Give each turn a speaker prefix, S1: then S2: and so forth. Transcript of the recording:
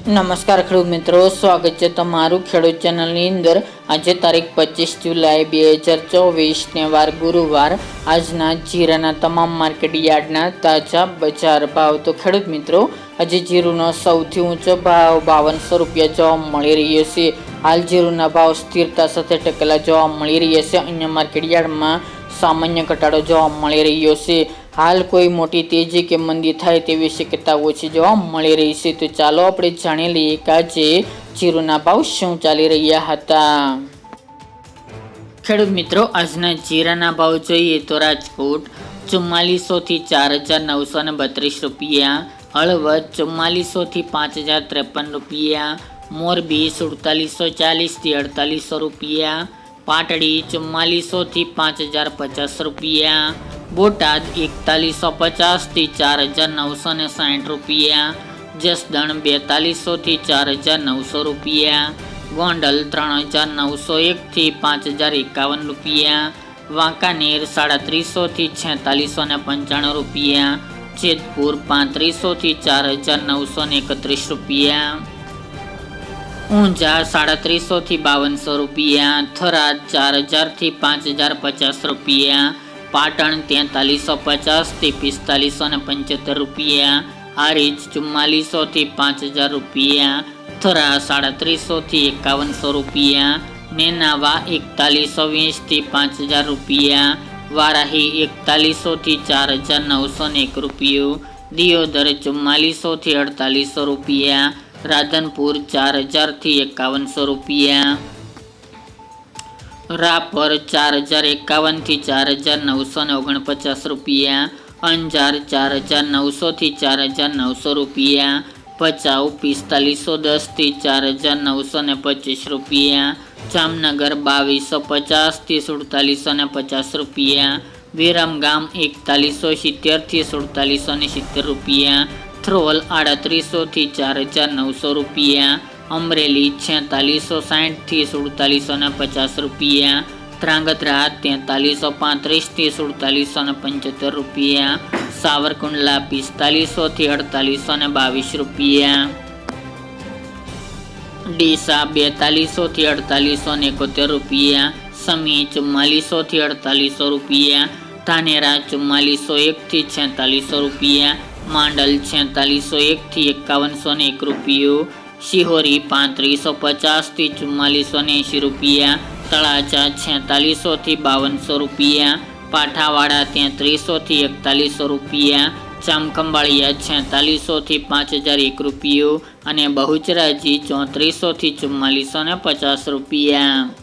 S1: નમસ્કાર ખેડૂત મિત્રો, સ્વાગત છે તમારું ખેડૂત ચેનલની અંદર. આજે તારીખ પચીસ જુલાઈ બે હજાર ચોવીસને વાર ગુરુવાર. આજના જીરાના તમામ માર્કેટ યાર્ડના તાજા બજાર ભાવ. તો ખેડૂત મિત્રો, આજે જીરુનો સૌથી ઊંચો ભાવ બાવનસો રૂપિયા જોવા મળી રહ્યો છે. હાલ જીરુના ભાવ સ્થિરતા સાથે ટકેલા જોવા મળી રહ્યા છે. અન્ય માર્કેટ યાર્ડમાં સામાન્ય ઘટાડો જોવા મળી રહ્યો છે. હાલ કોઈ મોટી તેજી કે મંદી થાય તેવી શક્યતા ઓછી જોવા મળી રહી છે. તો ચાલો આપણે જાણી લઈએ કે આજે જીરુના ભાવ શું ચાલી રહ્યા હતા. ખેડૂત મિત્રો, આજના જીરાના ભાવ જોઈએ તો રાજકોટ ચુમ્માલીસોથી ચાર હજાર નવસો ને બત્રીસ રૂપિયા, હળવદ ચુમ્માલીસોથી પાંચ હજાર ત્રેપન રૂપિયા, મોરબી સુડતાલીસો ચાલીસથી અડતાલીસો રૂપિયા, પાટડી ચુમ્માલીસોથી પાંચ હજાર પચાસ રૂપિયા બોટાદ એકતાલીસો પચાસથી ચાર હજાર નવસો ને સાઠ રૂપિયા, જસદણ બેતાલીસોથી ચાર હજાર નવસો રૂપિયા, ગોંડલ ત્રણ હજાર નવસો એકથી પાંચ હજાર એકાવન રૂપિયા, વાંકાનેર સાડત્રીસોથી છેતાલીસો ને પંચાણું રૂપિયા, જેતપુર પાંત્રીસોથી ચાર હજાર નવસો ને એકત્રીસ રૂપિયા, ઊંઝા સાડત્રીસોથી બાવનસો રૂપિયા, થરાદ ચાર હજારથી પાંચ હજાર પચાસ રૂપિયા પાટણ તેતાલીસો પચાસથી પિસ્તાલીસો ને પંચોતેર રૂપિયા. હારીજ ચુમ્માલીસોથી પાંચ હજાર રૂપિયા. થરા સાડત્રીસોથી એકાવનસો રૂપિયા. નેનાવા એકતાલીસો વીસથી પાંચ હજાર રૂપિયા. વારાહી એકતાલીસોથી ચાર હજાર નવસો ને એક રૂપિયું. દિયોદર ચુમ્માલીસોથી અડતાલીસો રૂપિયા. રાધનપુર ચાર હજારથી એકાવનસો રૂપિયા. રાપર ચાર હજાર એકાવનથી ચાર હજાર નવસો ને ઓગણપચાસ રૂપિયા. અંજાર ચાર હજાર નવસોથી ચાર હજાર નવસો રૂપિયા. ભચાઉ પિસ્તાલીસો દસથી ચાર હજાર નવસો ને પચીસ રૂપિયા. જામનગર બાવીસો પચાસથી સુડતાલીસો ને પચાસ રૂપિયા. વિરમગામ એકતાલીસો સિત્તેરથી સુડતાલીસો ને સિત્તેર રૂપિયા. થ્રોલ આડત્રીસોથી ચાર હજાર નવસો રૂપિયા. અમરેલી છેતાલીસો સાઠથી સુડતાલીસો ને પચાસ રૂપિયા. ધ્રાંગધ્રા તેતાલીસો પાંત્રીસથી સુડતાલીસો ને પંચોતેર રૂપિયા. સાવરકુંડલા પિસ્તાલીસોથી અડતાલીસો ને બાવીસ રૂપિયા. ડીસા બેતાલીસોથી અડતાલીસો ને એકોતેર રૂપિયા. સમી ચુમ્માલીસોથી અડતાલીસો રૂપિયા. ધાનેરા ચુમ્માલીસો એકથી છેતાલીસો રૂપિયા. માંડલ છેતાલીસો એકથી એકાવનસો ને એક રૂપિયો. શિહોરી પાંત્રીસો પચાસથી ચુમ્માલીસો એંશી રૂપિયા, તળાજા છેતાલીસોથી બાવનસો રૂપિયા, પાઠાવાડા તેત્રીસોથી એકતાલીસો રૂપિયા ચામખંબાળિયા છેતાલીસોથી પાંચ હજાર એક રૂપિયો અને બહુચરાજી ચોત્રીસોથી ચુમ્માલીસો પચાસ રૂપિયા.